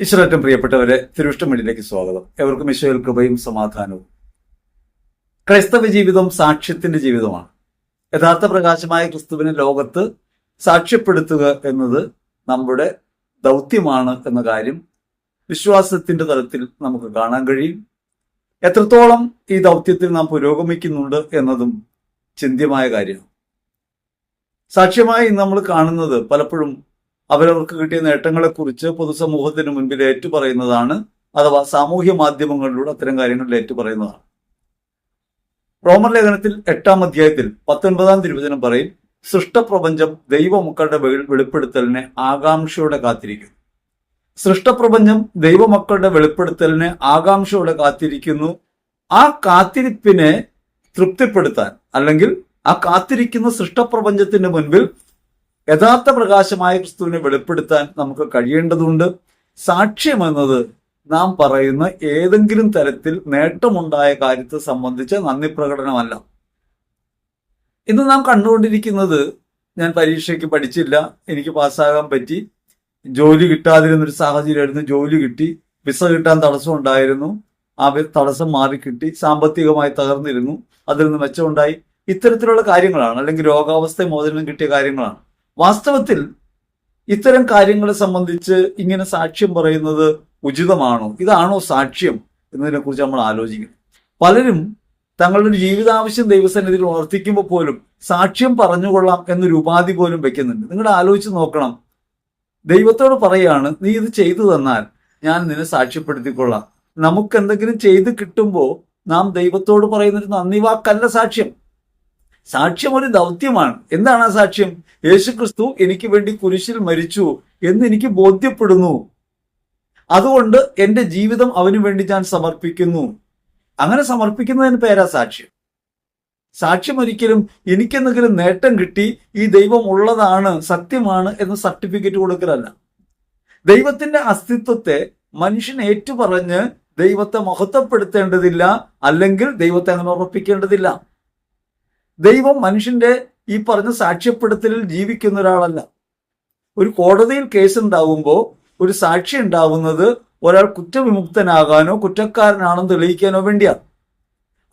ഈശ്വരറ്റം പ്രിയപ്പെട്ടവരെ തിരുവിഷ്ടമിടിലേക്ക് സ്വാഗതം. എവർക്കും ഈശ്വരൽ കൃപയും സമാധാനവും. ക്രൈസ്തവ ജീവിതം സാക്ഷ്യത്തിന്റെ ജീവിതമാണ്. യഥാർത്ഥ പ്രകാശമായ ക്രിസ്തുവിനെ ലോകത്ത് സാക്ഷ്യപ്പെടുത്തുക എന്നത് നമ്മുടെ ദൗത്യമാണ് എന്ന കാര്യം വിശ്വാസത്തിന്റെ തലത്തിൽ നമുക്ക് കാണാൻ കഴിയും. എത്രത്തോളം ഈ ദൗത്യത്തിൽ നാം പുരോഗമിക്കുന്നുണ്ട് എന്നതും ചിന്ത്യമായ കാര്യമാണ്. സാക്ഷ്യമായി നമ്മൾ കാണുന്നത് പലപ്പോഴും അവരവർക്ക് കിട്ടിയ നേട്ടങ്ങളെക്കുറിച്ച് പൊതുസമൂഹത്തിന് മുൻപിൽ ഏറ്റുപറയുന്നതാണ് അഥവാ സാമൂഹ്യ മാധ്യമങ്ങളിലൂടെ അത്തരം കാര്യങ്ങളിൽ ഏറ്റുപറയുന്നതാണ്. റോമർ ലേഖനത്തിൽ എട്ടാം അധ്യായത്തിൽ പത്തൊൻപതാം തിരുവചനം പറയും സൃഷ്ടപ്രപഞ്ചം ദൈവമക്കളുടെ വെളി- വെളിപ്പെടുത്തലിനെ ആകാംക്ഷയോടെ കാത്തിരിക്കുന്നു. സൃഷ്ടപ്രപഞ്ചം ദൈവമക്കളുടെ വെളിപ്പെടുത്തലിനെ ആകാംക്ഷയോടെ കാത്തിരിക്കുന്നു. ആ കാത്തിരിപ്പിനെ തൃപ്തിപ്പെടുത്താൻ അല്ലെങ്കിൽ ആ കാത്തിരിക്കുന്ന സൃഷ്ടപ്രപഞ്ചത്തിന്റെ മുൻപിൽ യഥാർത്ഥ പ്രകാശമായ ക്രിസ്തുവിനെ വെളിപ്പെടുത്താൻ നമുക്ക് കഴിയേണ്ടതുണ്ട്. സാക്ഷ്യം എന്നത് നാം പറയുന്ന ഏതെങ്കിലും തരത്തിൽ നേട്ടമുണ്ടായ കാര്യത്തെ സംബന്ധിച്ച് നന്ദി പ്രകടനമല്ല. ഇന്ന് നാം കണ്ടുകൊണ്ടിരിക്കുന്നത് ഞാൻ പരീക്ഷയ്ക്ക് പഠിച്ചില്ല എനിക്ക് പാസ്സാകാൻ പറ്റി. ജോലി കിട്ടാതിരുന്നൊരു സാഹചര്യമായിരുന്നു. ജോലി കിട്ടി വിസ കിട്ടാൻ തടസ്സം ഉണ്ടായിരുന്നു. ആ തടസ്സം മാറിക്കിട്ടി സാമ്പത്തികമായി തകർന്നിരുന്നു. അതിൽ നിന്ന് മെച്ചമുണ്ടായി. ഇത്തരത്തിലുള്ള കാര്യങ്ങളാണ് അല്ലെങ്കിൽ രോഗാവസ്ഥ മോചനം കിട്ടിയ കാര്യങ്ങളാണ്. വാസ്തവത്തിൽ ഇത്തരം കാര്യങ്ങളെ സംബന്ധിച്ച് ഇങ്ങനെ സാക്ഷ്യം പറയുന്നത് ഉചിതമാണോ? ഇതാണോ സാക്ഷ്യം എന്നതിനെ കുറിച്ച് നമ്മൾ ആലോചിക്കണം പലരും തങ്ങളുടെ ജീവിതാവശ്യം ദൈവസന്നിധിയിൽ ഉണർത്തിക്കുമ്പോൾ പോലും സാക്ഷ്യം പറഞ്ഞുകൊള്ളാം എന്നൊരു ഉപാധി പോലും വെക്കുന്നുണ്ട്. നിങ്ങൾ ആലോചിച്ച് നോക്കണം. ദൈവത്തോട് പറയാണ് നീ ഇത് ചെയ്തു തന്നാൽ ഞാൻ നിന്നെ സാക്ഷ്യപ്പെടുത്തിക്കൊള്ളാം. നമുക്ക് എന്തെങ്കിലും ചെയ്ത് കിട്ടുമ്പോൾ നാം ദൈവത്തോട് പറയുന്നൊരു നന്ദി വാക്കല്ല സാക്ഷ്യം. സാക്ഷ്യം ഒരു ദൗത്യമാണ്. എന്താണ് ആ സാക്ഷ്യം? യേശുക്രിസ്തു എനിക്ക് വേണ്ടി കുരിശിൽ മരിച്ചു എന്ന് എനിക്ക് ബോധ്യപ്പെടുന്നു. അതുകൊണ്ട് എന്റെ ജീവിതം അവന് വേണ്ടി ഞാൻ സമർപ്പിക്കുന്നു. അങ്ങനെ സമർപ്പിക്കുന്നതിന് പേരാ സാക്ഷ്യം. സാക്ഷ്യം ഒരിക്കലും എനിക്കെന്തെങ്കിലും നേട്ടം കിട്ടി ഈ ദൈവം ഉള്ളതാണ് സത്യമാണ് എന്ന് സർട്ടിഫിക്കറ്റ് കൊടുക്കലല്ല. ദൈവത്തിന്റെ അസ്തിത്വത്തെ മനുഷ്യൻ ഏറ്റുപറഞ്ഞ് ദൈവത്തെ മഹത്വപ്പെടുത്തേണ്ടതില്ല അല്ലെങ്കിൽ ദൈവത്തെ അങ്ങനെ ഉറപ്പിക്കേണ്ടതില്ല. ദൈവം മനുഷ്യന്റെ ഈ പറഞ്ഞ സാക്ഷ്യപ്പെടുത്തലിൽ ജീവിക്കുന്ന ഒരാളല്ല ഒരു കോടതിയിൽ കേസ് ഉണ്ടാവുമ്പോൾ ഒരു സാക്ഷി ഉണ്ടാവുന്നത് ഒരാൾ കുറ്റവിമുക്തനാകാനോ കുറ്റക്കാരനാണെന്ന് തെളിയിക്കാനോ വേണ്ടിയാണ്.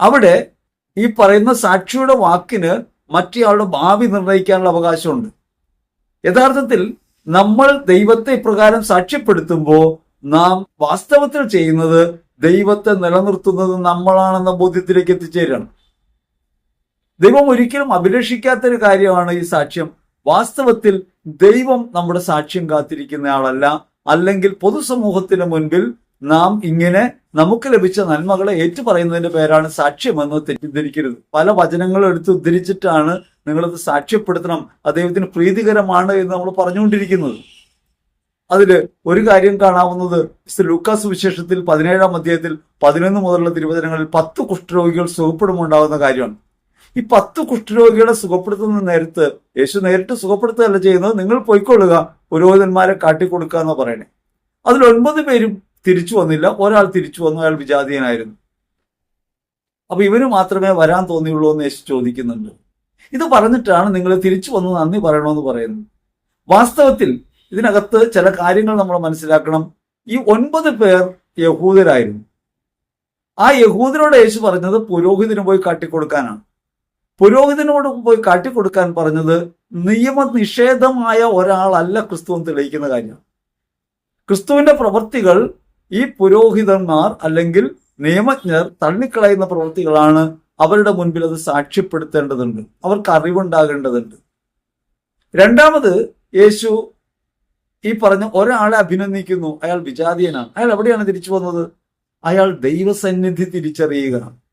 അവിടെ ഈ പറയുന്ന സാക്ഷിയുടെ വാക്കിന് മറ്റേയാളുടെ ഭാവി നിർണയിക്കാനുള്ള അവകാശമുണ്ട്. യഥാർത്ഥത്തിൽ നമ്മൾ ദൈവത്തെ ഇപ്രകാരം സാക്ഷ്യപ്പെടുത്തുമ്പോൾ നാം വാസ്തവത്തിൽ ചെയ്യുന്നത് ദൈവത്തെ നിലനിർത്തുന്നത് നമ്മളാണെന്ന ബോധ്യത്തിലേക്ക് എത്തിച്ചേരണം ദൈവം ഒരിക്കലും അഭിലഷിക്കാത്തൊരു കാര്യമാണ് ഈ സാക്ഷ്യം. വാസ്തവത്തിൽ ദൈവം നമ്മുടെ സാക്ഷ്യം കാത്തിരിക്കുന്നയാളല്ല അല്ലെങ്കിൽ പൊതുസമൂഹത്തിന് മുൻപിൽ നാം ഇങ്ങനെ നമുക്ക് ലഭിച്ച നന്മകളെ ഏറ്റുപറയുന്നതിന്റെ പേരാണ് സാക്ഷ്യമെന്ന് തെറ്റിദ്ധരിക്കരുത്. പല വചനങ്ങളും എടുത്ത് ഉദ്ധരിച്ചിട്ടാണ് നിങ്ങളത് സാക്ഷ്യപ്പെടുത്തണം. അദ്ദേഹത്തിന് പ്രീതികരമാണ് എന്ന് നമ്മൾ പറഞ്ഞുകൊണ്ടിരിക്കുന്നത്. അതിൽ ഒരു കാര്യം കാണാവുന്നത് ലൂക്കാസ് വിശേഷത്തിൽ പതിനേഴാം അധ്യായത്തിൽ പതിനൊന്ന് മുതലുള്ള തിരുവചനങ്ങളിൽ പത്ത് കുഷ്ഠരോഗികൾ സുഖപ്പെടുമുണ്ടാകുന്ന കാര്യമാണ്. ഈ പത്ത് കുഷ്ഠരോഗികളെ സുഖപ്പെടുത്തുന്ന നേരത്ത് യേശു നേരിട്ട് സുഖപ്പെടുത്തുകയല്ല ചെയ്യുന്നത് നിങ്ങൾ പോയിക്കൊള്ളുക പുരോഹിതന്മാരെ കാട്ടിക്കൊടുക്കുക എന്ന് പറയണേ അതിൽ ഒൻപത് പേരും തിരിച്ചു വന്നില്ല. ഒരാൾ തിരിച്ചു വന്നു അയാൾ വിജാതീയനായിരുന്നു. അപ്പൊ ഇവന് മാത്രമേ വരാൻ തോന്നിയുള്ളൂ എന്ന് യേശു ചോദിക്കുന്നുണ്ട്. ഇത് പറഞ്ഞിട്ടാണ് നിങ്ങൾ തിരിച്ചു വന്ന് നന്ദി പറയണമെന്ന് പറയുന്നത്. വാസ്തവത്തിൽ ഇതിനകത്ത് ചില കാര്യങ്ങൾ നമ്മൾ മനസ്സിലാക്കണം. ഈ ഒൻപത് പേർ യഹൂദരായിരുന്നു. ആ യഹൂദരോട് യേശു പറഞ്ഞത് പുരോഹിതന് പോയി കാട്ടിക്കൊടുക്കാനാണ്. പുരോഹിതനോട് പോയി കാട്ടിക്കൊടുക്കാൻ പറഞ്ഞത് നിയമനിഷേധമായ ഒരാളല്ല ക്രിസ്തു എന്ന് തെളിയിക്കുന്ന കാര്യം. ക്രിസ്തുവിന്റെ പ്രവൃത്തികൾ ഈ പുരോഹിതന്മാർ അല്ലെങ്കിൽ നിയമജ്ഞർ തള്ളിക്കളയുന്ന പ്രവൃത്തികളാണ് അവരുടെ മുൻപിൽ അത് സാക്ഷ്യപ്പെടുത്തേണ്ടതുണ്ട്. അവർക്ക് അറിവുണ്ടാകേണ്ടതുണ്ട്. രണ്ടാമത് യേശു ഈ പറഞ്ഞ ഒരാളെ അഭിനന്ദിക്കുന്നു. അയാൾ വിജാതീയനാണ്. അയാൾ എവിടെയാണ് തിരിച്ചു വന്നത്? അയാൾ ദൈവസന്നിധി തിരിച്ചറിയുക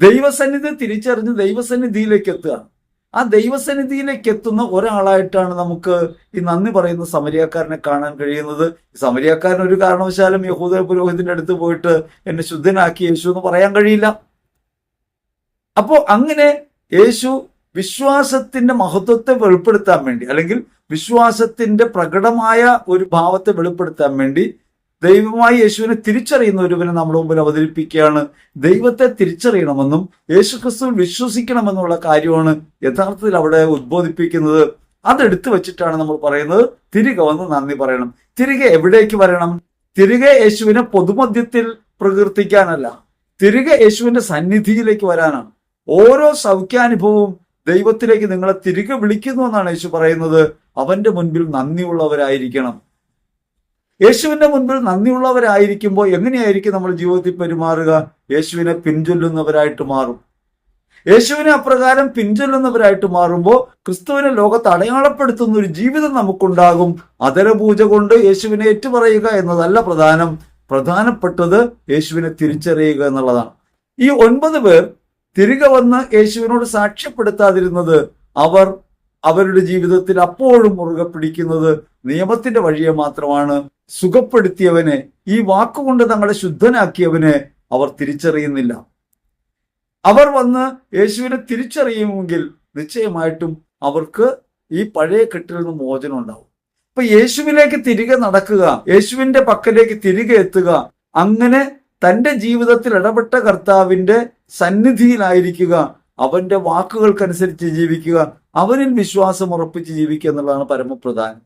ദൈവസന്നിധി തിരിച്ചറിഞ്ഞ് ദൈവസന്നിധിയിലേക്ക് എത്തുക ആ ദൈവസന്നിധിയിലേക്ക് എത്തുന്ന ഒരാളായിട്ടാണ് നമുക്ക് ഈ നന്ദി പറയുന്ന സമരിയാക്കാരനെ കാണാൻ കഴിയുന്നത്. സമരിയാക്കാരൻ ഒരു കാരണവശാലും യഹൂദ പുരോഹിതന്റെ അടുത്ത് പോയിട്ട് എന്നെ ശുദ്ധനാക്കി യേശു എന്ന് പറയാൻ കഴിയില്ല. അപ്പോ അങ്ങനെ യേശു വിശ്വാസത്തിന്റെ മഹത്വത്തെ വെളിപ്പെടുത്താൻ വേണ്ടി അല്ലെങ്കിൽ വിശ്വാസത്തിന്റെ പ്രകടമായ ഒരു ഭാവത്തെ വെളിപ്പെടുത്താൻ വേണ്ടി ദൈവമായി യേശുവിനെ തിരിച്ചറിയുന്ന ഒരുവനെ നമ്മുടെ മുമ്പിൽ അവതരിപ്പിക്കുകയാണ്. ദൈവത്തെ തിരിച്ചറിയണമെന്നും യേശു ക്രിസ്തു വിശ്വസിക്കണമെന്നുള്ള കാര്യമാണ് യഥാർത്ഥത്തിൽ അവിടെ ഉദ്ബോധിപ്പിക്കുന്നത്. അതെടുത്തു വെച്ചിട്ടാണ് നമ്മൾ പറയുന്നത്. തിരികെ വന്ന് നന്ദി പറയണം. തിരികെ എവിടേക്ക് വരണം? തിരികെ യേശുവിനെ പൊതുമധ്യത്തിൽ പ്രകീർത്തിക്കാനല്ല. തിരികെ യേശുവിന്റെ സന്നിധിയിലേക്ക് വരാനാണ്. ഓരോ സൗഖ്യാനുഭവവും ദൈവത്തിലേക്ക് നിങ്ങളെ തിരികെ വിളിക്കുന്നു എന്നാണ് യേശു പറയുന്നത്. അവന്റെ മുൻപിൽ നന്ദിയുള്ളവരായിരിക്കണം. യേശുവിന്റെ മുൻപിൽ നന്ദിയുള്ളവരായിരിക്കുമ്പോൾ എങ്ങനെയായിരിക്കും നമ്മൾ ജീവിതത്തിൽ പെരുമാറുക? യേശുവിനെ പിൻചൊല്ലുന്നവരായിട്ട് മാറും. യേശുവിനെ അപ്രകാരം പിൻചൊല്ലുന്നവരായിട്ട് മാറുമ്പോൾ ക്രിസ്തുവിനെ ലോകത്ത് അടയാളപ്പെടുത്തുന്ന ഒരു ജീവിതം നമുക്കുണ്ടാകും. അതരപൂജ കൊണ്ട് യേശുവിനെ ഏറ്റുപറയുക എന്നതല്ല പ്രധാനം. പ്രധാനപ്പെട്ടത് യേശുവിനെ തിരിച്ചറിയുക എന്നുള്ളതാണ്. ഈ ഒൻപത് പേർ തിരികെ വന്ന് യേശുവിനോട് സാക്ഷ്യപ്പെടുത്താതിരുന്നത് അവർ അവരുടെ ജീവിതത്തിൽ അപ്പോഴും മുറുകെ പിടിക്കുന്നത് നിയമത്തിന്റെ വഴിയെ മാത്രമാണ്. സുഖപ്പെടുത്തിയവനെ ഈ വാക്കുകൊണ്ട് തങ്ങളെ ശുദ്ധനാക്കിയവനെ അവർ തിരിച്ചറിയുന്നില്ല. അവർ വന്ന് യേശുവിനെ തിരിച്ചറിയുമെങ്കിൽ നിശ്ചയമായിട്ടും അവർക്ക് ഈ പഴയ കെട്ടിൽ നിന്ന് മോചനം ഉണ്ടാവും. അപ്പൊ യേശുവിലേക്ക് തിരികെ നടക്കുക യേശുവിന്റെ പക്കലേക്ക് തിരികെ എത്തുക അങ്ങനെ തന്റെ ജീവിതത്തിൽ ഇടപെട്ട കർത്താവിന്റെ സന്നിധിയിലായിരിക്കുക അവന്റെ വാക്കുകൾക്കനുസരിച്ച് ജീവിക്കുക അവനിൽ വിശ്വാസം ഉറപ്പിച്ച് ജീവിക്കുക എന്നുള്ളതാണ് പരമപ്രധാനം.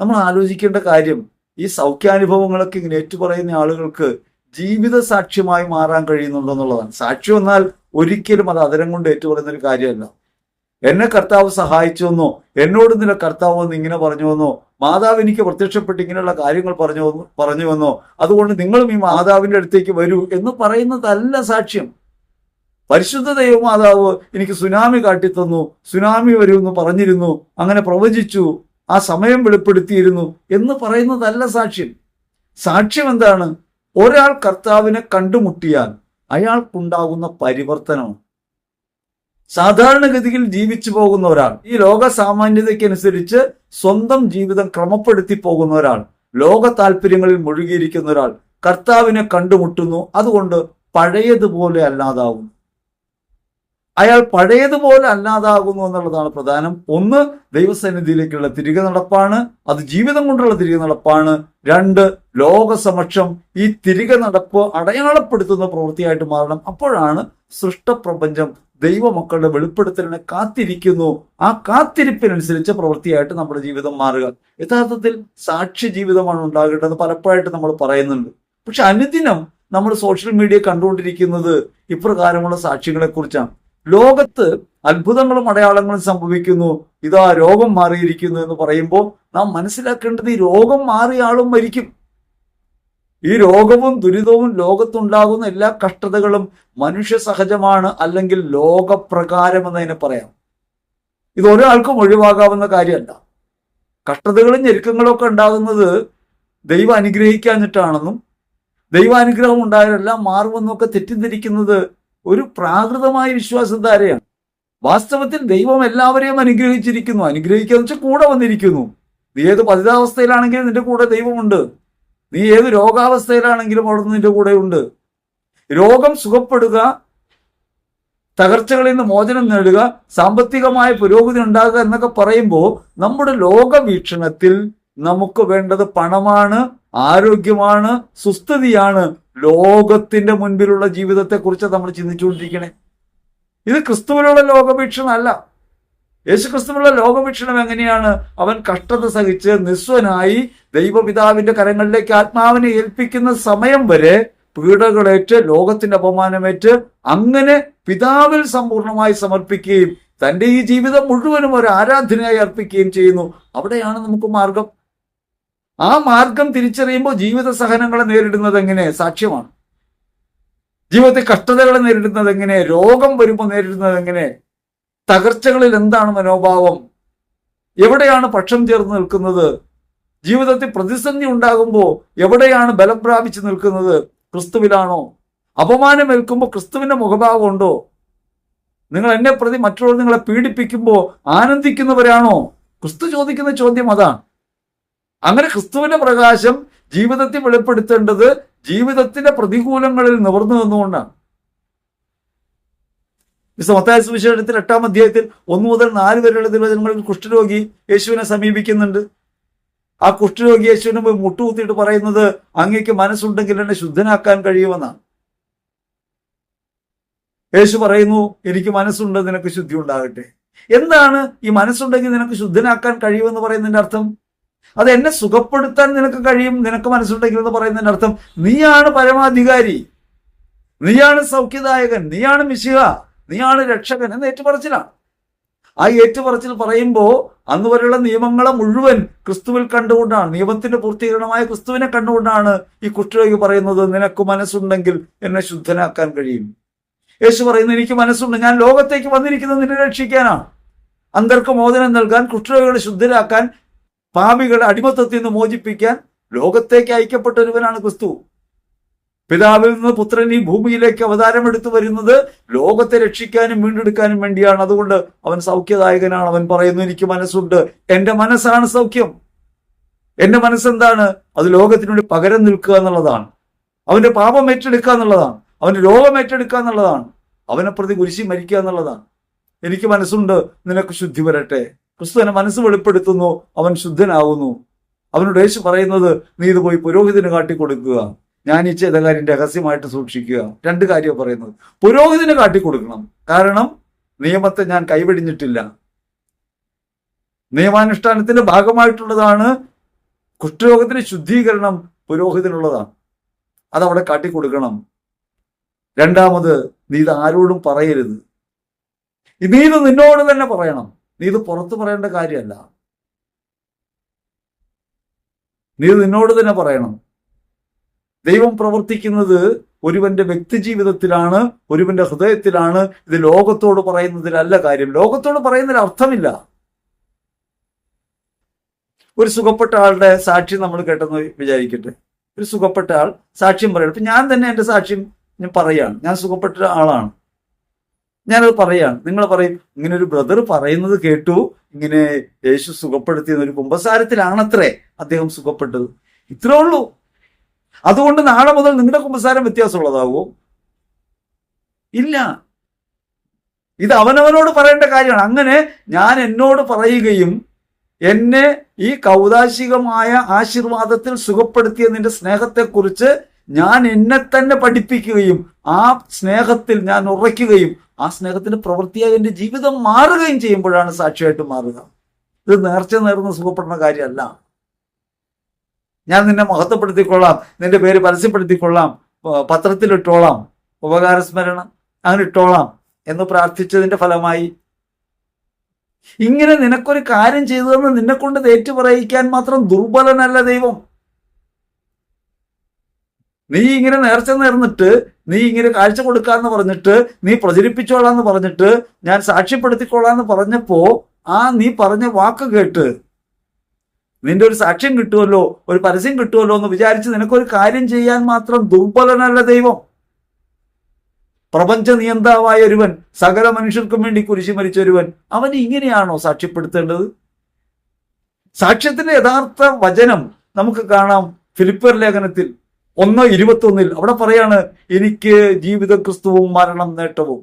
നമ്മൾ ആലോചിക്കേണ്ട കാര്യം ഈ സൗഖ്യാനുഭവങ്ങളൊക്കെ ഇങ്ങനെ ഏറ്റുപറയുന്ന ആളുകൾക്ക് ജീവിത സാക്ഷ്യമായി മാറാൻ കഴിയുന്നുണ്ടെന്നുള്ളതാണ് സാക്ഷ്യം എന്നാൽ ഒരിക്കലും അത് അതരം കൊണ്ട് ഏറ്റുപറയുന്ന ഒരു കാര്യമല്ല. എന്നെ കർത്താവ് സഹായിച്ചുവെന്നോ എന്നോട് നിന്റെ കർത്താവ് എന്ന് ഇങ്ങനെ പറഞ്ഞുവെന്നോ മാതാവ് എനിക്ക് പ്രത്യക്ഷപ്പെട്ട് ഇങ്ങനെയുള്ള കാര്യങ്ങൾ പറഞ്ഞു പറഞ്ഞുവെന്നോ അതുകൊണ്ട് നിങ്ങളും ഈ മാതാവിന്റെ അടുത്തേക്ക് വരൂ എന്ന് പറയുന്നതല്ല സാക്ഷ്യം. പരിശുദ്ധ ദൈവമാതാവ് എനിക്ക് സുനാമി കാട്ടിത്തന്നു സുനാമി വരുമെന്ന് പറഞ്ഞിരുന്നു അങ്ങനെ പ്രവചിച്ചു ആ സമയം വെളിപ്പെടുത്തിയിരുന്നു എന്ന് പറയുന്നതല്ല സാക്ഷ്യം. സാക്ഷ്യം എന്താണ്? ഒരാൾ കർത്താവിനെ കണ്ടുമുട്ടിയാൽ അയാൾക്കുണ്ടാകുന്ന പരിവർത്തനമാണ്. സാധാരണഗതിയിൽ ജീവിച്ചു പോകുന്ന ഒരാൾ ഈ ലോക സാമാന്യതയ്ക്കനുസരിച്ച് സ്വന്തം ജീവിതം ക്രമപ്പെടുത്തി പോകുന്ന ഒരാൾ ലോക താല്പര്യങ്ങളിൽ മുഴുകിയിരിക്കുന്ന ഒരാൾ കർത്താവിനെ കണ്ടുമുട്ടുന്നു. അതുകൊണ്ട് പഴയതുപോലെ അല്ലാതാവുന്നു. അയാൾ പഴയതുപോലെ അല്ലാതാകുന്നു എന്നുള്ളതാണ് പ്രധാനം. ഒന്ന് ദൈവസന്നിധിയിലേക്കുള്ള തിരികെ നടപ്പാണ്. അത് ജീവിതം കൊണ്ടുള്ള തിരികെ നടപ്പാണ്. രണ്ട് ലോകസമക്ഷം ഈ തിരികെ നടപ്പ് അടയാളപ്പെടുത്തുന്ന പ്രവൃത്തിയായിട്ട് മാറണം. അപ്പോഴാണ് സൃഷ്ടപ്രപഞ്ചം ദൈവമക്കളുടെ വെളിപ്പെടുത്തലിനെ കാത്തിരിക്കുന്നു. ആ കാത്തിരിപ്പിനനുസരിച്ച് പ്രവൃത്തിയായിട്ട് നമ്മുടെ ജീവിതം മാറുക. യഥാർത്ഥത്തിൽ സാക്ഷി ജീവിതമാണ് ഉണ്ടാകേണ്ടത് പലപ്പോഴായിട്ട് നമ്മൾ പറയുന്നുണ്ട്. പക്ഷെ അനുദിനം നമ്മൾ സോഷ്യൽ മീഡിയ കണ്ടുകൊണ്ടിരിക്കുന്നത് ഇപ്രകാരമുള്ള സാക്ഷികളെ കുറിച്ചാണ് ലോകത്ത് അത്ഭുതങ്ങളും അടയാളങ്ങളും സംഭവിക്കുന്നു. ഇതാ രോഗം മാറിയിരിക്കുന്നു എന്ന് പറയുമ്പോൾ നാം മനസ്സിലാക്കേണ്ടത് ഈ രോഗം മാറിയ ആളും മരിക്കും. ഈ രോഗവും ദുരിതവും ലോകത്തുണ്ടാകുന്ന എല്ലാ കഷ്ടതകളും മനുഷ്യ സഹജമാണ് അല്ലെങ്കിൽ ലോകപ്രകാരം എന്നതിനെ പറയാം. ഇത് ഒരാൾക്കും ഒഴിവാകാവുന്ന കാര്യമല്ല. കഷ്ടതകളും ഞെരുക്കങ്ങളും ഒക്കെ ഉണ്ടാകുന്നത് ദൈവം അനുഗ്രഹിക്കാഞ്ഞിട്ടാണെന്നും ദൈവാനുഗ്രഹം ഉണ്ടായാലെല്ലാം മാറുമെന്നൊക്കെ തെറ്റിദ്ധരിക്കുന്നത് ഒരു പ്രാകൃതമായ വിശ്വാസധാരയാണ് വാസ്തവത്തിൽ ദൈവം എല്ലാവരെയും അനുഗ്രഹിച്ചിരിക്കുന്നു. അനുഗ്രഹിക്കുക എന്ന് വെച്ചാൽ കൂടെ വന്നിരിക്കുന്നു. നീ ഏത് പതിതാവസ്ഥയിലാണെങ്കിലും നിന്റെ കൂടെ ദൈവമുണ്ട്. നീ ഏത് രോഗാവസ്ഥയിലാണെങ്കിലും അവിടെ നിന്റെ കൂടെ ഉണ്ട്. രോഗം സുഖപ്പെടുക തകർച്ചകളിൽ നിന്ന് മോചനം നേടുക സാമ്പത്തികമായ പുരോഗതി ഉണ്ടാകുക എന്നൊക്കെ പറയുമ്പോൾ നമ്മുടെ ലോകവീക്ഷണത്തിൽ നമുക്ക് വേണ്ടത് പണമാണ് ആരോഗ്യമാണ് സുസ്ഥിതിയാണ് ലോകത്തിന്റെ മുൻപിലുള്ള ജീവിതത്തെക്കുറിച്ച് നമ്മൾ ചിന്തിച്ചുകൊണ്ടിരിക്കണേ. ഇത് ക്രിസ്തുവിലുള്ള ലോകവീക്ഷണം അല്ല യേശു ക്രിസ്തുവിനുള്ള ലോകവീക്ഷണം എങ്ങനെയാണ്? അവൻ കഷ്ടത സഹിച്ച് നിസ്വനായി ദൈവപിതാവിന്റെ കരങ്ങളിലേക്ക് ആത്മാവിനെ ഏൽപ്പിക്കുന്ന സമയം വരെ പീഡകളേറ്റ് ലോകത്തിന്റെ അപമാനമേറ്റ് അങ്ങനെ പിതാവിൽ സമ്പൂർണമായി സമർപ്പിക്കുകയും തന്റെ ഈ ജീവിതം മുഴുവനും ഒരു ആരാധനയായി അർപ്പിക്കുകയും ചെയ്യുന്നു. അവിടെയാണ് നമുക്ക് മാർഗം. ആ മാർഗം തിരിച്ചറിയുമ്പോൾ ജീവിത സഹനങ്ങളെ നേരിടുന്നത് എങ്ങനെ? സാക്ഷ്യമാണ്. ജീവിതത്തിൽ കഷ്ടതകളെ നേരിടുന്നത് എങ്ങനെ? രോഗം വരുമ്പോൾ നേരിടുന്നത് എങ്ങനെ? തകർച്ചകളിൽ എന്താണ് മനോഭാവം? എവിടെയാണ് പക്ഷം ചേർന്ന് നിൽക്കുന്നത്? ജീവിതത്തിൽ പ്രതിസന്ധി ഉണ്ടാകുമ്പോൾ എവിടെയാണ് ബലം പ്രാപിച്ചു നിൽക്കുന്നത്? ക്രിസ്തുവിലാണോ? അപമാനം ഏൽക്കുമ്പോൾ ക്രിസ്തുവിന്റെ മുഖഭാവം ഉണ്ടോ? നിങ്ങൾ എന്നെ പ്രതി മറ്റുള്ളവർ നിങ്ങളെ പീഡിപ്പിക്കുമ്പോൾ ആനന്ദിക്കുന്നവരാണോ? ക്രിസ്തു ചോദിക്കുന്ന ചോദ്യം അതാണ്. അങ്ങനെ ക്രിസ്തുവിന്റെ പ്രകാശം ജീവിതത്തിൽ വെളിപ്പെടുത്തേണ്ടത് ജീവിതത്തിന്റെ പ്രതികൂലങ്ങളിൽ നിവർന്നു നിന്നുകൊണ്ടാണ്. മത്തായ സുവിശേഷത്തിൽ എട്ടാം അധ്യായത്തിൽ ഒന്നു മുതൽ നാല് വരെയുള്ള തിരുവചനങ്ങളിൽ കുഷ്ഠരോഗി യേശുവിനെ സമീപിക്കുന്നുണ്ട്. ആ കുഷ്ഠരോഗി യേശുവിനെ പോയി മുട്ടുകുത്തിയിട്ട് പറയുന്നത് അങ്ങേക്ക് മനസ്സുണ്ടെങ്കിൽ എന്നെ ശുദ്ധനാക്കാൻ കഴിയുമെന്നാണ്. യേശു പറയുന്നു എനിക്ക് മനസ്സുണ്ട് നിനക്ക് ശുദ്ധി ഉണ്ടാകട്ടെ. എന്താണ് ഈ മനസ്സുണ്ടെങ്കിൽ നിനക്ക് ശുദ്ധനാക്കാൻ കഴിയുമെന്ന് പറയുന്നതിന്റെ അർത്ഥം? അത് എന്നെ സുഖപ്പെടുത്താൻ നിനക്ക് കഴിയും നിനക്ക് മനസ്സുണ്ടെങ്കിൽ എന്ന് പറയുന്നതിന്റെ അർത്ഥം നീയാണ് പരമാധികാരി. നീയാണ് സൗഖ്യദായകൻ നീയാണ് മിശിഹ നീയാണ് രക്ഷകൻ എന്ന് ഏറ്റുപറച്ചിലാണ്. ആ ഏറ്റുപറച്ചിൽ പറയുമ്പോൾ അന്ന് വരെയുള്ള നിയമങ്ങളെ മുഴുവൻ ക്രിസ്തുവിൽ കണ്ടുകൊണ്ടാണ് നിയമത്തിന്റെ പൂർത്തീകരണമായ ക്രിസ്തുവിനെ കണ്ടുകൊണ്ടാണ് ഈ കുഷ്ഠരോഗി പറയുന്നത് നിനക്ക് മനസ്സുണ്ടെങ്കിൽ എന്നെ ശുദ്ധനാക്കാൻ കഴിയും. യേശു പറയുന്നു എനിക്ക് മനസ്സുണ്ട് ഞാൻ ലോകത്തേക്ക് വന്നിരിക്കുന്നത് നിന്നെ രക്ഷിക്കാനാണ്. അന്തർക്ക് മോചനം നൽകാൻ കുഷ്ഠരോഗികളെ ശുദ്ധരാക്കാൻ പാപികളെ അടിമത്തത്തിൽ നിന്ന് മോചിപ്പിക്കാൻ ലോകത്തേക്ക് അയക്കപ്പെട്ട ഒരുവനാണ് ക്രിസ്തു. പിതാവിൽ നിന്ന് പുത്രൻ ഈ ഭൂമിയിലേക്ക് അവതാരം എടുത്തു വരുന്നത് ലോകത്തെ രക്ഷിക്കാനും വീണ്ടെടുക്കാനും വേണ്ടിയാണ്. അതുകൊണ്ട് അവൻ സൗഖ്യദായകനാണ്. അവൻ പറയുന്നു എനിക്ക് മനസ്സുണ്ട്. എന്റെ മനസ്സാണ് സൗഖ്യം. എന്റെ മനസ്സെന്താണ്? അത് ലോകത്തിനുള്ളിൽ പകരം നിൽക്കുക എന്നുള്ളതാണ്. അവന്റെ പാപം ഏറ്റെടുക്കുക എന്നുള്ളതാണ്. അവന്റെ രോഗം ഏറ്റെടുക്കുക എന്നുള്ളതാണ്. അവനെ പ്രതി കുരിശി മരിക്കുക എന്നുള്ളതാണ്. എനിക്ക് മനസ്സുണ്ട്. നിനക്ക് ശുദ്ധി വരട്ടെ. ക്രിസ്തു തന്നെ മനസ്സ് വെളിപ്പെടുത്തുന്നു അവൻ ശുദ്ധനാവുന്നു. അവനോട് യേശു പറയുന്നത് നീ ഇത് പോയി പുരോഹിതന് കാട്ടിക്കൊടുക്കുക. ഞാൻ ഈ ചെയ്ത കാര്യം രഹസ്യമായിട്ട് സൂക്ഷിക്കുക. രണ്ട് കാര്യമാണ് പറയുന്നത്. പുരോഹിതന് കാട്ടിക്കൊടുക്കണം. കാരണം നിയമത്തെ ഞാൻ കൈവെടിഞ്ഞിട്ടില്ല. നിയമാനുഷ്ഠാനത്തിന്റെ ഭാഗമായിട്ടുള്ളതാണ് കുഷ്ഠരോഗത്തിന്റെ ശുദ്ധീകരണം പുരോഹിതനുള്ളതാണ്. അതവിടെ കാട്ടിക്കൊടുക്കണം. രണ്ടാമത് നീ ഇത് ആരോടും പറയരുത്. നീ ഇത് നിന്നോട് തന്നെ പറയണം. നീ ഇത് പുറത്തു പറയേണ്ട കാര്യമല്ല. നീ നിന്നോട് തന്നെ പറയണം. ദൈവം പ്രവർത്തിക്കുന്നത് ഒരുവന്റെ വ്യക്തിജീവിതത്തിലാണ് ഒരുവന്റെ ഹൃദയത്തിലാണ്. ഇത് ലോകത്തോട് പറയുന്നതിലല്ല കാര്യം. ലോകത്തോട് പറയുന്നതിൽ അർത്ഥമില്ല. ഒരു സുഖപ്പെട്ട ആളുടെ സാക്ഷ്യം നമ്മൾ കേട്ടെന്ന് വിചാരിക്കട്ടെ. ഒരു സുഖപ്പെട്ട ആൾ സാക്ഷ്യം പറയണം. ഇപ്പൊ ഞാൻ തന്നെ എന്റെ സാക്ഷ്യം ഞാൻ പറയാണ്. ഞാൻ സുഖപ്പെട്ട ആളാണ്. ഞാനത് പറയാണ്. നിങ്ങൾ പറയും ഇങ്ങനെ ഒരു ബ്രദർ പറയുന്നത് കേട്ടു ഇങ്ങനെ യേശു സുഖപ്പെടുത്തിയ ഒരു കുമ്പസാരത്തിലാണത്രേ അദ്ദേഹം സുഖപ്പെട്ടത്. ഇത്രേ ഉള്ളൂ. അതുകൊണ്ട് നാളെ മുതൽ നിങ്ങളുടെ കുമ്പസാരം വ്യത്യാസമുള്ളതാകുമോ ഇല്ല. ഇത് അവനവനോട് പറയേണ്ട കാര്യമാണ്. അങ്ങനെ ഞാൻ എന്നോട് പറയുകയും എന്നെ ഈ കൗതാശികമായ ആശീർവാദത്തിൽ സുഖപ്പെടുത്തിയ നിന്റെ സ്നേഹത്തെക്കുറിച്ച് ഞാൻ എന്നെ തന്നെ പഠിപ്പിക്കുകയും ആ സ്നേഹത്തിൽ ഞാൻ ഉറയ്ക്കുകയും ആ സ്നേഹത്തിന്റെ പ്രവൃത്തിയായി എന്റെ ജീവിതം മാറുകയും ചെയ്യുമ്പോഴാണ് സാക്ഷിയായിട്ട് മാറുക. ഇത് നേർച്ച നേർന്ന് സുഖപ്പെടുന്ന കാര്യമല്ല. ഞാൻ നിന്നെ മഹത്വപ്പെടുത്തിക്കൊള്ളാം. നിന്റെ പേര് പരസ്യപ്പെടുത്തിക്കൊള്ളാം. പത്രത്തിലിട്ടോളാം. ഉപകാരസ്മരണ അങ്ങനെ ഇട്ടോളാം എന്ന് പ്രാർത്ഥിച്ചതിന്റെ ഫലമായി ഇങ്ങനെ നിനക്കൊരു കാര്യം ചെയ്തതെന്ന് നിന്നെ കൊണ്ട് തേറ്റു പറയിക്കാൻ മാത്രം ദുർബലനല്ല ദൈവം. നീ ഇങ്ങനെ നേർച്ച നേർന്നിട്ട് നീ ഇങ്ങനെ കാഴ്ച കൊടുക്കാന്ന് പറഞ്ഞിട്ട് നീ പ്രചരിപ്പിച്ചോളാന്ന് പറഞ്ഞിട്ട് ഞാൻ സാക്ഷ്യപ്പെടുത്തിക്കൊള്ളാന്ന് പറഞ്ഞപ്പോ ആ നീ പറഞ്ഞ വാക്ക് കേട്ട് നിന്റെ ഒരു സാക്ഷ്യം കിട്ടുമല്ലോ ഒരു പരസ്യം കിട്ടുമല്ലോ എന്ന് വിചാരിച്ച് നിനക്കൊരു കാര്യം ചെയ്യാൻ മാത്രം ദുർബലനല്ല ദൈവം. പ്രപഞ്ച നിയന്താവായ ഒരുവൻ സകല മനുഷ്യർക്കും വേണ്ടി കുരിശി മരിച്ച ഒരുവൻ അവൻ ഇങ്ങനെയാണോ സാക്ഷ്യപ്പെടുത്തേണ്ടത്? സാക്ഷ്യത്തിന്റെ യഥാർത്ഥ വചനം നമുക്ക് കാണാം ഫിലിപ്പർ ലേഖനത്തിൽ. ഒന്ന് ഇരുപത്തൊന്നിൽ അവിടെ പറയാണ് എനിക്ക് ജീവിതം ക്രിസ്തുവും മരണം നേട്ടവും.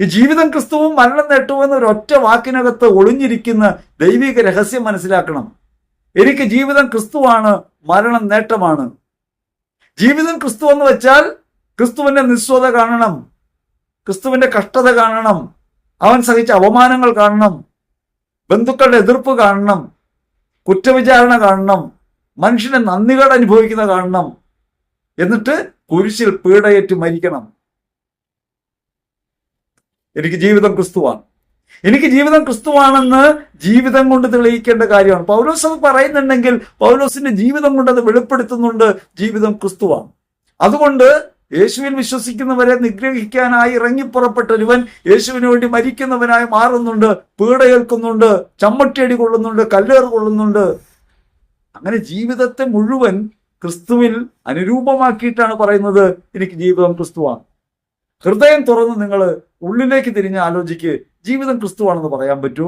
ഈ ജീവിതം ക്രിസ്തുവും മരണം നേട്ടവും എന്ന ഒരൊറ്റ വാക്കിനകത്ത് ഒളിഞ്ഞിരിക്കുന്ന ദൈവിക രഹസ്യം മനസ്സിലാക്കണം. എനിക്ക് ജീവിതം ക്രിസ്തുവാണ് മരണം നേട്ടമാണ്. ജീവിതം ക്രിസ്തു എന്ന് വെച്ചാൽ ക്രിസ്തുവിന്റെ നിസ്വത കാണണം ക്രിസ്തുവിന്റെ കഷ്ടത കാണണം അവൻ സഹിച്ച അവമാനങ്ങൾ കാണണം ബന്ധുക്കളുടെ എതിർപ്പ് കാണണം കുറ്റവിചാരണ കാണണം മനുഷ്യനെ നന്ദികൾ അനുഭവിക്കുന്ന കാണണം എന്നിട്ട് കുരിശിൽ പീഡയേറ്റ് മരിക്കണം. എനിക്ക് ജീവിതം ക്രിസ്തുവാണ്. എനിക്ക് ജീവിതം ക്രിസ്തുവാണെന്ന് ജീവിതം കൊണ്ട് തെളിയിക്കേണ്ട കാര്യമാണ്. പൗലോസ് അത് പറയുന്നുണ്ടെങ്കിൽ പൗലോസിന്റെ ജീവിതം കൊണ്ട് അത് വെളിപ്പെടുത്തുന്നുണ്ട് ജീവിതം ക്രിസ്തുവാണ്. അതുകൊണ്ട് യേശുവിൽ വിശ്വസിക്കുന്നവരെ നിഗ്രഹിക്കാനായി ഇറങ്ങിപ്പുറപ്പെട്ട ഒരുവൻ യേശുവിന് വേണ്ടി മരിക്കുന്നവനായി മാറുന്നുണ്ട് പീഡയേൽക്കുന്നുണ്ട് ചമ്മട്ടിയടി കൊള്ളുന്നുണ്ട് കല്ലേറ് കൊള്ളുന്നുണ്ട്. അങ്ങനെ ജീവിതത്തെ മുഴുവൻ ക്രിസ്തുവിൽ അനുരൂപമാക്കിയിട്ടാണ് പറയുന്നത് എനിക്ക് ജീവിതം ക്രിസ്തുവാണ്. ഹൃദയം തുറന്ന് നിങ്ങൾ ഉള്ളിലേക്ക് തിരിഞ്ഞ് ആലോചിക്ക് ജീവിതം ക്രിസ്തുവാണെന്ന് പറയാൻ പറ്റൂ.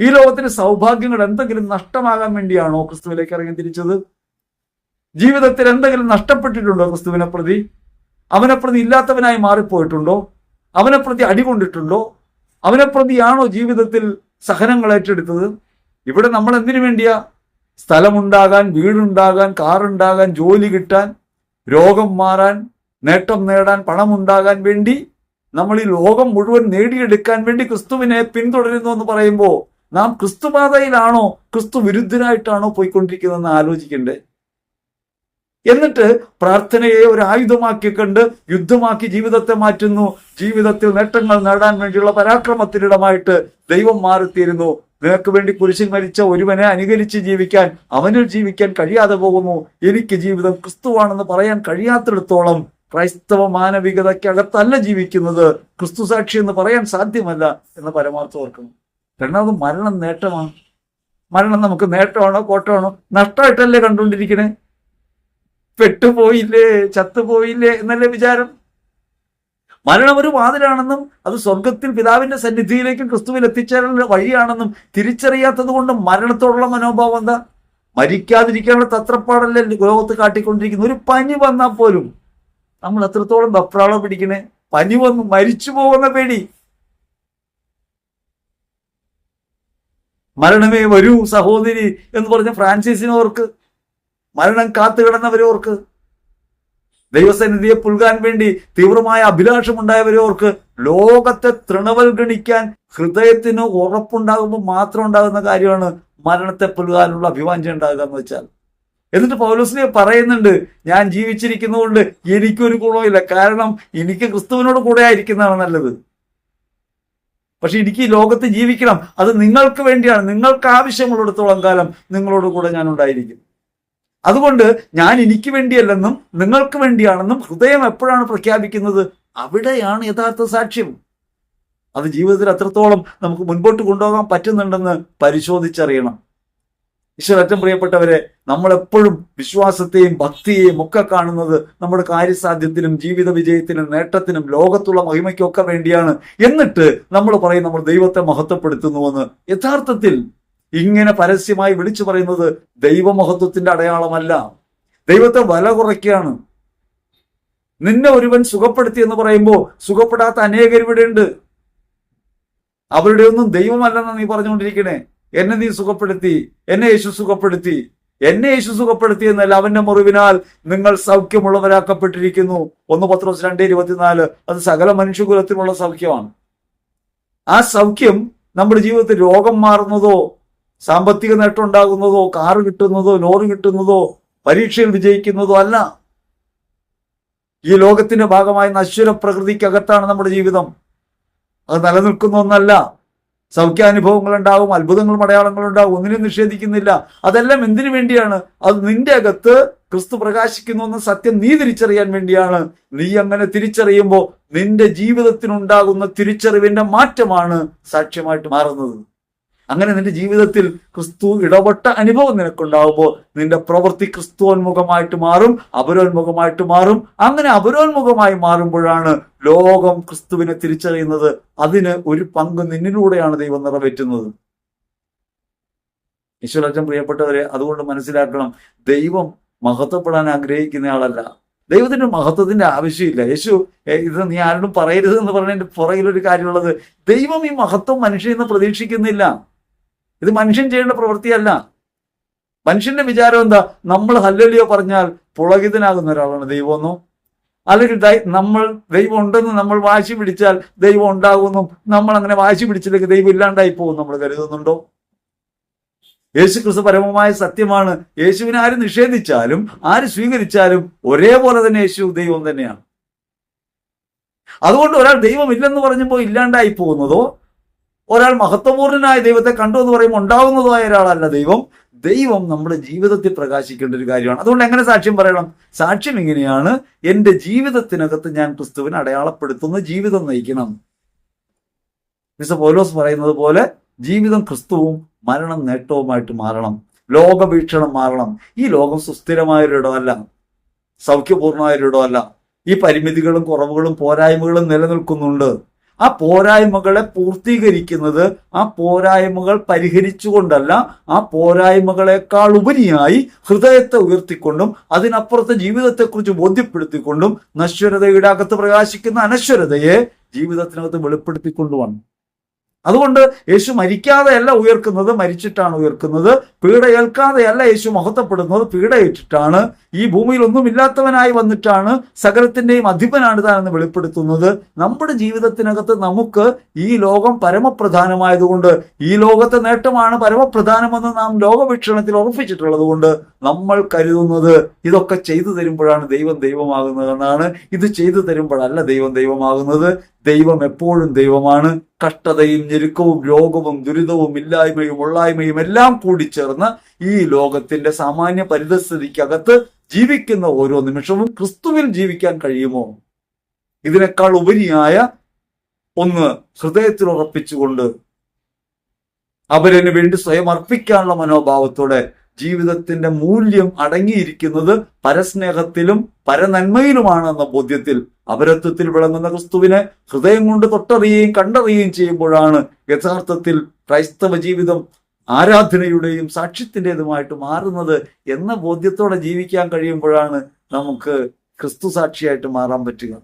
ഈ ലോകത്തിന് സൗഭാഗ്യങ്ങൾ എന്തെങ്കിലും നഷ്ടമാകാൻ വേണ്ടിയാണോ ക്രിസ്തുവിലേക്ക് ഇറങ്ങി തിരിച്ചത്? ജീവിതത്തിൽ എന്തെങ്കിലും നഷ്ടപ്പെട്ടിട്ടുണ്ടോ ക്രിസ്തുവിനെ പ്രതി? അവനെ പ്രതി ഇല്ലാത്തവനായി മാറിപ്പോയിട്ടുണ്ടോ? അവനെ പ്രതി അടികൊണ്ടിട്ടുണ്ടോ അവനെ പ്രതിയാണോ ജീവിതത്തിൽ സഹനങ്ങൾ ഏറ്റെടുത്തത്? ഇവിടെ നമ്മൾ എന്തിനു വേണ്ടിയാ സ്ഥലമുണ്ടാകാൻ വീടുണ്ടാകാൻ കാറുണ്ടാകാൻ ജോലി കിട്ടാൻ രോഗം മാറാൻ നേട്ടം നേടാൻ പണമുണ്ടാകാൻ വേണ്ടി നമ്മൾ ഈ ലോകം മുഴുവൻ നേടിയെടുക്കാൻ വേണ്ടി ക്രിസ്തുവിനെ പിന്തുടരുന്നു എന്ന് പറയുമ്പോൾ നാം ക്രിസ്തുപാതയിലാണോ ക്രിസ്തു വിരുദ്ധനായിട്ടാണോ പോയിക്കൊണ്ടിരിക്കുന്നതെന്ന് ആലോചിക്കണ്ടേ? എന്നിട്ട് പ്രാർത്ഥനയെ ഒരു ആയുധമാക്കി കണ്ട് യുദ്ധമാക്കി ജീവിതത്തെ മാറ്റുന്നു. ജീവിതത്തിൽ നേട്ടങ്ങൾ നേടാൻ വേണ്ടിയുള്ള പരാക്രമത്തിനിടമായിട്ട് ദൈവം മാറിത്തീരുന്നു. നിനക്ക് വേണ്ടി കുരിശിൽ മരിച്ച ഒരുവനെ അനുകരിച്ച് ജീവിക്കാൻ അവനിൽ ജീവിക്കാൻ കഴിയാതെ പോകുന്നു എനിക്ക് ജീവിതം ക്രിസ്തുവാണെന്ന് പറയാൻ കഴിയാത്തിടത്തോളം ക്രൈസ്തവ മാനവികതയ്ക്കകത്തല്ല ജീവിക്കുന്നത്. ക്രിസ്തു സാക്ഷി എന്ന് പറയാൻ സാധ്യമല്ല എന്ന് പരമാർത്ഥം ഓർക്കണം രണ്ടാമത് മരണം നേട്ടമാണ്. മരണം നമുക്ക് നേട്ടമാണോ കോട്ടമാണോ? നഷ്ടമായിട്ടല്ലേ കണ്ടുകൊണ്ടിരിക്കണേ? പെട്ടുപോയില്ലേ? ചത്തുപോയില്ലേ? എന്നല്ലേ വിചാരം? മരണം ഒരു വാതിലാണെന്നും അത് സ്വർഗത്തിൽ പിതാവിന്റെ സന്നിധിയിലേക്കും ക്രിസ്തുവിൽ എത്തിച്ചേരാനുള്ള വഴിയാണെന്നും തിരിച്ചറിയാത്തത് കൊണ്ട് മരണത്തോടുള്ള മനോഭാവം എന്താ? മരിക്കാതിരിക്കാനുള്ള തത്രപ്പാടല്ലേ ലോകത്ത് കാട്ടിക്കൊണ്ടിരിക്കുന്നു ഒരു പനി വന്നാൽ പോലും നമ്മൾ എത്രത്തോളം വെപ്രാളം പിടിക്കണേ? പനി വന്ന് മരിച്ചു പോകുന്ന പേടി. മരണമേ വരൂ സഹോദരി എന്ന് പറഞ്ഞ ഫ്രാൻസിസിനോർക്ക് മരണം കാത്തു കിടന്നവരോർക്ക് ദൈവസന്നിധിയെ പുൽകാൻ വേണ്ടി തീവ്രമായ അഭിലാഷമുണ്ടായവരോർക്ക് ലോകത്തെ തൃണവൽഗണിക്കാൻ ഹൃദയത്തിന് ഉറപ്പുണ്ടാകുമ്പോൾ മാത്രം ഉണ്ടാകുന്ന കാര്യമാണ് മരണത്തെ പുൽകാനുള്ള അഭിവാഞ്ചം ഉണ്ടാകുക എന്ന് വെച്ചാൽ. എന്നിട്ട് പൗലോസിനെ പറയുന്നുണ്ട് ഞാൻ ജീവിച്ചിരിക്കുന്നതുകൊണ്ട് എനിക്കൊരു ഗുണമില്ല കാരണം എനിക്ക് ക്രിസ്തുവിനോട് കൂടെ ആയിരിക്കുന്നതാണ് നല്ലത്. പക്ഷെ എനിക്ക് ഈ ലോകത്ത് ജീവിക്കണം. അത് നിങ്ങൾക്ക് വേണ്ടിയാണ്. നിങ്ങൾക്ക് ആവശ്യമുള്ളിടത്തോളം കാലം നിങ്ങളോട് കൂടെ ഞാൻ ഉണ്ടായിരിക്കും. അതുകൊണ്ട് ഞാൻ എനിക്ക് വേണ്ടിയല്ലെന്നും നിങ്ങൾക്ക് വേണ്ടിയാണെന്നും ഹൃദയം എപ്പോഴാണ് പ്രഖ്യാപിക്കുന്നത്? അവിടെയാണ് യഥാർത്ഥ സാക്ഷ്യം. അത് ജീവിതത്തിൽ അത്രത്തോളം നമുക്ക് മുൻപോട്ട് കൊണ്ടുപോകാൻ പറ്റുന്നുണ്ടെന്ന് പരിശോധിച്ചറിയണം. ഈശ്വരറ്റം പ്രിയപ്പെട്ടവരെ നമ്മളെപ്പോഴും വിശ്വാസത്തെയും ഭക്തിയെയും ഒക്കെ കാണുന്നത് നമ്മുടെ കാര്യസാധ്യത്തിനും ജീവിത വിജയത്തിനും നേട്ടത്തിനും ലോകത്തുള്ള മഹിമയ്ക്കൊക്കെ വേണ്ടിയാണ്. എന്നിട്ട് നമ്മൾ പറയും നമ്മൾ ദൈവത്തെ മഹത്വപ്പെടുത്തുന്നുവെന്ന്. യഥാർത്ഥത്തിൽ ഇങ്ങനെ പരസ്യമായി വിളിച്ചു പറയുന്നത് ദൈവമഹത്വത്തിന്റെ അടയാളമല്ല. ദൈവത്തെ വില കുറയ്ക്കുകയാണ്. നിന്നെ ഒരുവൻ സുഖപ്പെടുത്തി എന്ന് പറയുമ്പോൾ സുഖപ്പെടാത്ത അനേകർ ഇവിടെ ഉണ്ട്. അവരുടെ ഒന്നും ദൈവമല്ലെന്നാണ് നീ പറഞ്ഞുകൊണ്ടിരിക്കണേ. എന്നെ നീ സുഖപ്പെടുത്തി എന്നെ യേശു സുഖപ്പെടുത്തി എന്നെ യേശു സുഖപ്പെടുത്തി എന്നല്ല അവന്റെ മുറിവിനാൽ നിങ്ങൾ സൗഖ്യമുള്ളവരാക്കപ്പെട്ടിരിക്കുന്നു. ഒന്ന് പത്രോസ് രണ്ട് ഇരുപത്തിനാല്. അത് സകല മനുഷ്യകുലത്തിനുള്ള സൗഖ്യമാണ്. ആ സൗഖ്യം നമ്മുടെ ജീവിതത്തിൽ രോഗം മാറുന്നതോ സാമ്പത്തിക നേട്ടം ഉണ്ടാകുന്നതോ കാറ് കിട്ടുന്നതോ ലോറി കിട്ടുന്നതോ പരീക്ഷയിൽ വിജയിക്കുന്നതോ അല്ല. ഈ ലോകത്തിന്റെ ഭാഗമായ നശ്വര പ്രകൃതിക്കകത്താണ് നമ്മുടെ ജീവിതം. അത് നിലനിൽക്കുന്ന ഒന്നല്ല. സൗഖ്യാനുഭവങ്ങൾ ഉണ്ടാവും അത്ഭുതങ്ങളും അടയാളങ്ങളും ഉണ്ടാവും ഒന്നിനും നിഷേധിക്കുന്നില്ല. അതെല്ലാം എന്തിനു വേണ്ടിയാണ്? അത് നിന്റെ അകത്ത് ക്രിസ്തു പ്രകാശിക്കുന്നു എന്ന സത്യം നീ തിരിച്ചറിയാൻ വേണ്ടിയാണ്. നീ അങ്ങനെ തിരിച്ചറിയുമ്പോൾ നിന്റെ ജീവിതത്തിനുണ്ടാകുന്ന തിരിച്ചറിവിന്റെ മാറ്റമാണ് സാക്ഷ്യമായിട്ട് മാറുന്നത്. അങ്ങനെ നിന്റെ ജീവിതത്തിൽ ക്രിസ്തു ഇടപെട്ട അനുഭവം നിനക്കുണ്ടാവുമ്പോൾ നിന്റെ പ്രവൃത്തി ക്രിസ്തുവോന്മുഖമായിട്ട് മാറും അപരോന്മുഖമായിട്ട് മാറും. അങ്ങനെ അപരോന്മുഖമായി മാറുമ്പോഴാണ് ലോകം ക്രിസ്തുവിനെ തിരിച്ചറിയുന്നത്. അതിന് ഒരു പങ്ക് നിന്നിലൂടെയാണ് ദൈവം നിറവേറ്റുന്നത്. ഈശ്വരച്ചൻ പ്രിയപ്പെട്ടവരെ അതുകൊണ്ട് മനസ്സിലാക്കണം ദൈവം മഹത്വപ്പെടാൻ ആഗ്രഹിക്കുന്ന ആളല്ല. ദൈവത്തിന് മഹത്വത്തിന്റെ ആവശ്യമില്ല. യേശു ഇത് നീ ആരോടും പറയരുത് എന്ന് പറഞ്ഞതിന്റെ പുറകിലൊരു കാര്യമുള്ളത് ദൈവം ഈ മഹത്വം മനുഷ്യൻ പ്രതീക്ഷിക്കുന്നില്ല. ഇത് മനുഷ്യൻ ചെയ്യേണ്ട പ്രവൃത്തിയല്ല. മനുഷ്യന്റെ വിചാരം എന്താ? നമ്മൾ ഹല്ലലിയോ പറഞ്ഞാൽ പുളകിതനാകുന്ന ഒരാളാണ് ദൈവമെന്നോ? അല്ലെങ്കിൽ നമ്മൾ ദൈവം ഉണ്ടെന്ന് നമ്മൾ വാശി പിടിച്ചാൽ ദൈവം ഉണ്ടാകുന്നു നമ്മൾ അങ്ങനെ വാശി പിടിച്ചില്ലെങ്കിൽ ദൈവം ഇല്ലാണ്ടായി പോകും നമ്മൾ കരുതുന്നുണ്ടോ? യേശു ക്രിസ്തു പരമമായ സത്യമാണ്. യേശുവിനെ ആര് നിഷേധിച്ചാലും ആര് സ്വീകരിച്ചാലും ഒരേപോലെ തന്നെ യേശു ദൈവം തന്നെയാണ്. അതുകൊണ്ട് ഒരാൾ ദൈവം ഇല്ലെന്ന് പറഞ്ഞപ്പോൾ ഇല്ലാണ്ടായി പോകുന്നതോ ഒരാൾ മഹത്വപൂർണനായ ദൈവത്തെ കണ്ടു എന്ന് പറയുമ്പോൾ ഉണ്ടാവുന്നതായ ഒരാളല്ല ദൈവം. ദൈവം നമ്മുടെ ജീവിതത്തിൽ പ്രകാശിക്കേണ്ട ഒരു കാര്യമാണ്. അതുകൊണ്ട് എങ്ങനെ സാക്ഷ്യം പറയണം? സാക്ഷ്യം ഇങ്ങനെയാണ്. എന്റെ ജീവിതത്തിനകത്ത് ഞാൻ ക്രിസ്തുവിനെ അടയാളപ്പെടുത്തുന്ന ജീവിതം നയിക്കണം. മിസ് പോലോസ് പറയുന്നത് പോലെ ജീവിതം ക്രിസ്തുവും മരണം നേട്ടവുമായിട്ട് മാറണം. ലോകവീക്ഷണം മാറണം. ഈ ലോകം സുസ്ഥിരമായൊരിടമല്ല. സൗഖ്യപൂർണമായൊരിടമല്ല. ഈ പരിമിതികളും കുറവുകളും പോരായ്മകളും നിലനിൽക്കുന്നുണ്ട്. ആ പോരായ്മകളെ പൂർത്തീകരിക്കുന്നത് ആ പോരായ്മകൾ പരിഹരിച്ചുകൊണ്ടല്ല ആ പോരായ്മകളെക്കാൾ ഉപരിയായി ഹൃദയത്തെ ഉയർത്തിക്കൊണ്ടും അതിനപ്പുറത്തെ ജീവിതത്തെക്കുറിച്ച് ബോധ്യപ്പെടുത്തിക്കൊണ്ടും നശ്വരതയുടെ അകത്ത് പ്രകാശിക്കുന്ന അനശ്വരതയെ ജീവിതത്തിനകത്ത് വെളിപ്പെടുത്തിക്കൊണ്ടുമാണ് അതുകൊണ്ട് യേശു മരിക്കാതെയല്ല ഉയർക്കുന്നത് മരിച്ചിട്ടാണ് ഉയർക്കുന്നത്. പീഡ പീഡയേൽക്കാതെയല്ല യേശു മഹത്വപ്പെടുന്നത്. പീഡയേറ്റിട്ടാണ് ഈ ഭൂമിയിൽ ഒന്നുമില്ലാത്തവനായി വന്നിട്ടാണ് സകലത്തിന്റെയും അധിപനാണ് താനെന്ന് വെളിപ്പെടുത്തുന്നത്. നമ്മുടെ ജീവിതത്തിനകത്ത് നമുക്ക് ഈ ലോകം പരമപ്രധാനമായതുകൊണ്ട് ഈ ലോകത്തെ നേട്ടമാണ് പരമപ്രധാനമെന്ന് നാം ലോകവീക്ഷണത്തിൽ ഉറപ്പിച്ചിട്ടുള്ളത് കൊണ്ട് നമ്മൾ കരുതുന്നത് ഇതൊക്കെ ചെയ്തു തരുമ്പോഴാണ് ദൈവം ദൈവമാകുന്നതെന്നാണ്. ഇത് ചെയ്തു തരുമ്പോഴല്ല ദൈവം ദൈവമാകുന്നത്. ദൈവം എപ്പോഴും ദൈവമാണ്. കഷ്ടതയും ഞെരുക്കവും രോഗവും ദുരിതവും ഇല്ലായ്മയും ഉള്ളായ്മയും എല്ലാം കൂടി ചേർന്ന് ഈ ലോകത്തിന്റെ സാമാന്യ പരിതസ്ഥിതിക്കകത്ത് ജീവിക്കുന്ന ഓരോ നിമിഷവും ക്രിസ്തുവിൽ ജീവിക്കാൻ കഴിയുമോ? ഇതിനേക്കാൾ ഉപരിയായ ഒന്ന് ഹൃദയത്തിൽ ഉറപ്പിച്ചുകൊണ്ട് അവരന് വേണ്ടി സ്വയം അർപ്പിക്കാനുള്ള മനോഭാവത്തോടെ ജീവിതത്തിന്റെ മൂല്യം അടങ്ങിയിരിക്കുന്നത് പരസ്നേഹത്തിലും പരനന്മയിലുമാണ് എന്ന ബോധ്യത്തിൽ അപരത്വത്തിൽ വിളങ്ങുന്ന ക്രിസ്തുവിനെ ഹൃദയം കൊണ്ട് തൊട്ടറിയുകയും കണ്ടറിയുകയും ചെയ്യുമ്പോഴാണ് യഥാർത്ഥത്തിൽ ക്രൈസ്തവ ജീവിതം ആരാധനയുടെയും സാക്ഷ്യത്തിന്റെതുമായിട്ട് മാറുന്നത് എന്ന ബോധ്യത്തോടെ ജീവിക്കാൻ കഴിയുമ്പോഴാണ് നമുക്ക് ക്രിസ്തു സാക്ഷിയായിട്ട് മാറാൻ പറ്റുക.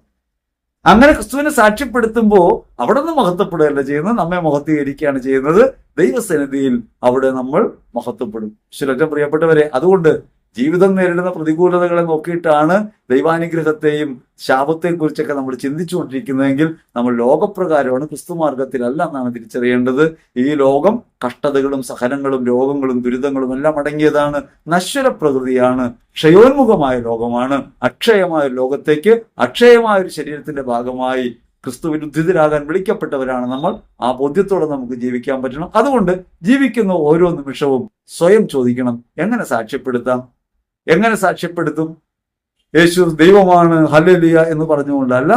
അങ്ങനെ ക്രിസ്തുവിനെ സാക്ഷ്യപ്പെടുത്തുമ്പോൾ അവിടെ നിന്ന് മഹത്വപ്പെടുകയല്ല ചെയ്യുന്നത് നമ്മെ മഹത്വീകരിക്കുകയാണ് ചെയ്യുന്നത്. ദൈവസന്നിധിയിൽ അവിടെ നമ്മൾ മഹത്വപ്പെടും. ശുലറ്റം പ്രിയപ്പെട്ടവരെ അതുകൊണ്ട് ജീവിതം നേരിടുന്ന പ്രതികൂലതകളെ നോക്കിയിട്ടാണ് ദൈവാനുഗ്രഹത്തെയും ശാപത്തെയും കുറിച്ചൊക്കെ നമ്മൾ ചിന്തിച്ചുകൊണ്ടിരിക്കുന്നതെങ്കിൽ നമ്മൾ ലോകപ്രകാരമാണ് ക്രിസ്തു മാർഗത്തിലല്ല എന്നാണ് തിരിച്ചറിയേണ്ടത്. ഈ ലോകം കഷ്ടതകളും സഹനങ്ങളും രോഗങ്ങളും ദുരിതങ്ങളും എല്ലാം അടങ്ങിയതാണ്. നശ്വര പ്രകൃതിയാണ് ക്ഷയോന്മുഖമായ ലോകമാണ്. അക്ഷയമായ ലോകത്തേക്ക് അക്ഷയമായ ഒരു ശരീരത്തിന്റെ ഭാഗമായി ക്രിസ്തുവിൽ ഉദ്ധിതരാകാൻ വിളിക്കപ്പെട്ടവരാണ് നമ്മൾ. ആ ബോധ്യത്തോടെ നമുക്ക് ജീവിക്കാൻ പറ്റണം. അതുകൊണ്ട് ജീവിക്കുന്ന ഓരോ നിമിഷവും സ്വയം ചോദിക്കണം. എങ്ങനെ സാക്ഷ്യപ്പെടുത്താം? എങ്ങനെ സാക്ഷ്യപ്പെടുത്തും? യേശു ദൈവമാണ് ഹല്ലേലൂയ എന്ന് പറഞ്ഞുകൊണ്ടല്ല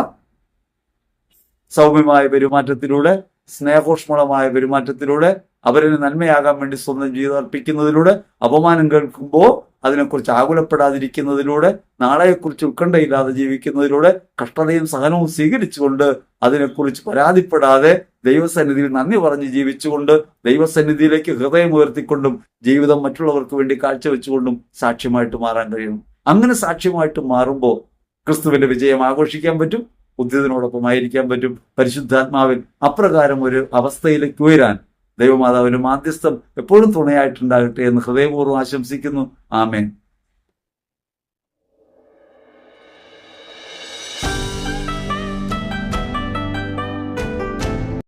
സൗമ്യമായ പെരുമാറ്റത്തിലൂടെ സ്നേഹോഷ്മളമായ പെരുമാറ്റത്തിലൂടെ അവരിന് നന്മയാകാൻ വേണ്ടി സ്വന്തം ജീവിതം അർപ്പിക്കുന്നതിലൂടെ അപമാനം കേൾക്കുമ്പോൾ അതിനെക്കുറിച്ച് ആകുലപ്പെടാതിരിക്കുന്നതിലൂടെ നാളെയെക്കുറിച്ച് ഉത്കണ്ഠയില്ലാതെ ജീവിക്കുന്നതിലൂടെ കഷ്ടതയും സഹനവും സ്വീകരിച്ചുകൊണ്ട് അതിനെക്കുറിച്ച് പരാതിപ്പെടാതെ ദൈവസന്നിധിയിൽ നന്ദി പറഞ്ഞ് ജീവിച്ചുകൊണ്ട് ദൈവസന്നിധിയിലേക്ക് ഹൃദയം ഉയർത്തിക്കൊണ്ടും ജീവിതം മറ്റുള്ളവർക്ക് വേണ്ടി കാഴ്ചവെച്ചുകൊണ്ടും സാക്ഷ്യമായിട്ട് മാറാൻ കഴിയും അങ്ങനെ സാക്ഷ്യമായിട്ട് മാറുമ്പോൾ ക്രിസ്തുവിന്റെ വിജയം ആഘോഷിക്കാൻ പറ്റും ഉദ്യതനോടൊപ്പം ആയിരിക്കാൻ പറ്റും പരിശുദ്ധാത്മാവിൽ അപ്രകാരം ഒരു അവസ്ഥയിലേക്ക് ഉയരാൻ ദൈവമാതാവിന്റെ മാധ്യസ്ഥം എപ്പോഴും തുണയായിട്ടുണ്ടാകട്ടെ എന്ന് ഹൃദയപൂർവം ആശംസിക്കുന്നു. ആമേൻ.